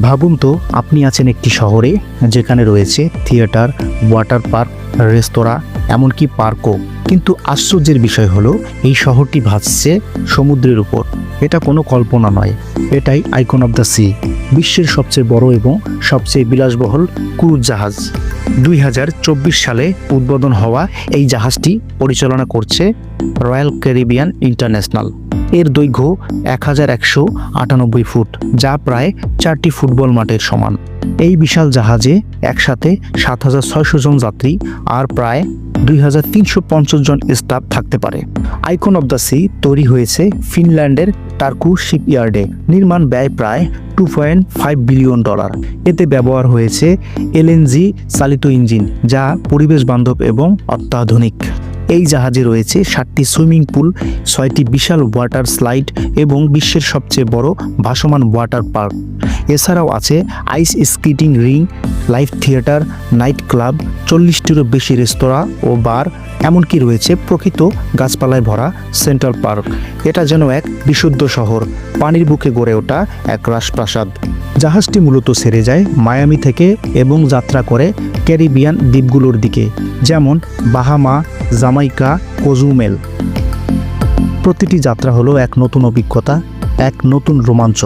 ভাবুন তো, আপনি আছেন একটি শহরে যেখানে রয়েছে থিয়েটার, ওয়াটার পার্ক, রেস্তোরাঁ, এমনকি পার্কও। কিন্তু আশ্চর্যের বিষয় হলো, এই শহরটি ভাসছে সমুদ্রের উপর। এটা কোনো কল্পনা নয়। এটাই আইকন অফ দ্য সি, বিশ্বের সবচেয়ে বড় এবং সবচেয়ে বিলাসবহুল ক্রুজ জাহাজ। দুই হাজার চব্বিশ সালে উদ্বোধন হওয়া এই জাহাজটি পরিচালনা করছে রয়্যাল ক্যারিবিয়ান ইন্টারন্যাশনাল। এর দৈর্ঘ্য এক হাজার একশো আটানব্বই ফুট, যা প্রায় চারটি ফুটবল মাঠের সমান। এই বিশাল জাহাজে একসাথে সাত হাজার ছয়শো জন যাত্রী আর প্রায় দুই হাজার তিনশো পঞ্চাশ জন স্টাফ থাকতে পারে। আইকন অব দ্য সি তৈরি হয়েছে ফিনল্যান্ডের টার্কু শিপইয়ার্ডে নির্মাণ ব্যয় প্রায় two point five billion dollar এতে ব্যবহার হয়েছে এলএনজি চালিত ইঞ্জিন, যা পরিবেশ বান্ধব এবং অত্যাধুনিক। এই জাহাজে রয়েছে সাতটি সুইমিং পুল, ছয়টি বিশাল ওয়াটার স্লাইড এবং বিশ্বের সবচেয়ে বড় ভাসমান ওয়াটার পার্ক। এছাড়াও আছে ice skating rink, live theatre, night club, চল্লিশটিরও বেশি রেস্তোরাঁ ও বার, এমনকি রয়েছে প্রকৃত গাছপালায় ভরা সেন্ট্রাল পার্ক। এটা যেন এক বিশুদ্ধ শহর, পানির বুকে গড়ে ওঠা এক রাজপ্রাসাদ। জাহাজটি মূলত সেরে যায় মায়ামি থেকে এবং যাত্রা করে ক্যারিবিয়ান দ্বীপগুলোর দিকে, যেমন বাহামা, জামাইকা, কোজুমেল। প্রতিটি যাত্রা হলো এক নতুন অভিজ্ঞতা, এক নতুন রোমাঞ্চ।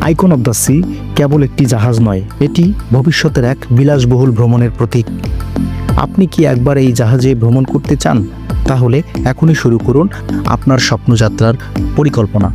আইকন অব দ্য সি কেবল একটি জাহাজ নয়, এটি ভবিষ্যতের এক বিলাসবহুল ভ্রমণের প্রতীক। আপনি কি একবার এই জাহাজে ভ্রমণ করতে চান? তাহলে এখনই শুরু করুন আপনার স্বপ্নযাত্রার পরিকল্পনা।